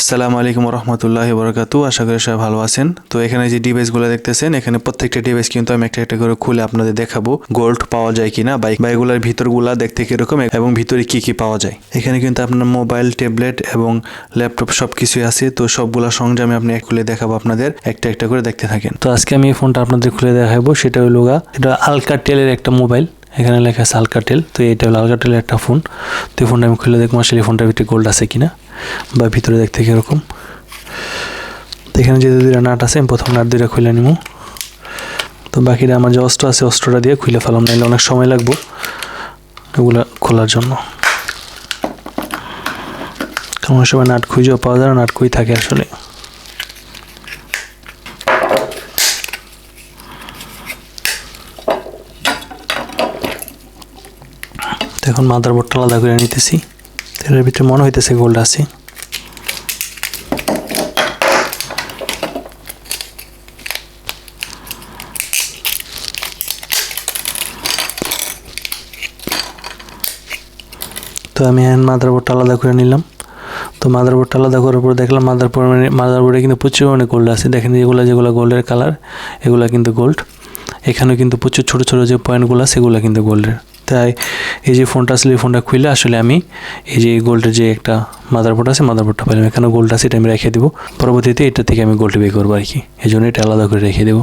আসসালামু আলাইকুম রহমতুল্লাহ বরকাতু আশা করি সবাই ভালো আছেন। তো এখানে যে ডিভাইসগুলো দেখতেছেন, এখানে প্রত্যেকটা ডিভাইস কিন্তু আমি একটা একটা করে খুলে আপনাদের দেখাবো গোল্ড পাওয়া যায় কিনা বাইক বা এগুলোর ভিতরগুলা দেখতে কীরকম এবং ভিতরে কি কি পাওয়া যায়। এখানে কিন্তু আপনার মোবাইল ট্যাবলেট এবং ল্যাপটপ সব কিছুই আছে, তো সবগুলা সরঞ্জামে আপনি খুলে দেখাবো আপনাদের একটা একটা করে দেখতে থাকেন। তো আজকে আমি এই ফোনটা আপনাদের খুলে দেখাবো, সেটা হলো এটা আলকাটেলের একটা মোবাইল এখানে লেখা আছে আলকাটেল তো এটা হলো আলকাটেলের একটা ফোন। তো এই ফোনটা আমি খুলে দেখব আসলে ফোনটার ভিতরে গোল্ড আছে কিনা, বা ভিতরে দেখতে কীরকম। তো এখানে যে দুইটা নাট আছে, আমি প্রথম নাট দুইটা খুলে নিব। তো বাকিটা আমার যে অস্ত্র আছে, অস্ত্রটা দিয়ে খুলে ফেলাম, নাহলে অনেক সময় লাগবো এগুলো খোলার জন্য। কারণ সময় নাট খুঁজেও পাওয়া যায় নাট খুঁই থাকে আসলে? এখন মাদার বোর্ডটা আলাদা করে নিতেছি। এটার ভিতরে মনে হইতেছে গোল্ড আছে। তো আমি এখন মাদারবোর্ডটা আলাদা করে নিলাম। তো মাদারবোর্ডটা আলাদা করার পর দেখলাম মাদার মাদারবোর্ডে কিন্তু প্রচুর অনেক গোল্ড আছে। দেখেন যেগুলো যেগুলো গোল্ডের কালার এগুলো কিন্তু গোল্ড এখানেও কিন্তু প্রচুর ছোটো ছোটো যে পয়েন্টগুলো সেগুলো কিন্তু গোল্ডের তাই এই যে ফোনটা আসলে, এই ফোনটা খুলে আসলে আমি এই যে গোল্ডের যে একটা মাদারবোর্ড আছে মাদারবোর্ডটা পাইলাম এখানে গোল্ড আছে, এটা আমি রেখে দেবো। পরবর্তীতে এটা থেকে আমি গোল্ড বের করব আর কি এই জন্য এটা আলাদা করে রেখে দেবো।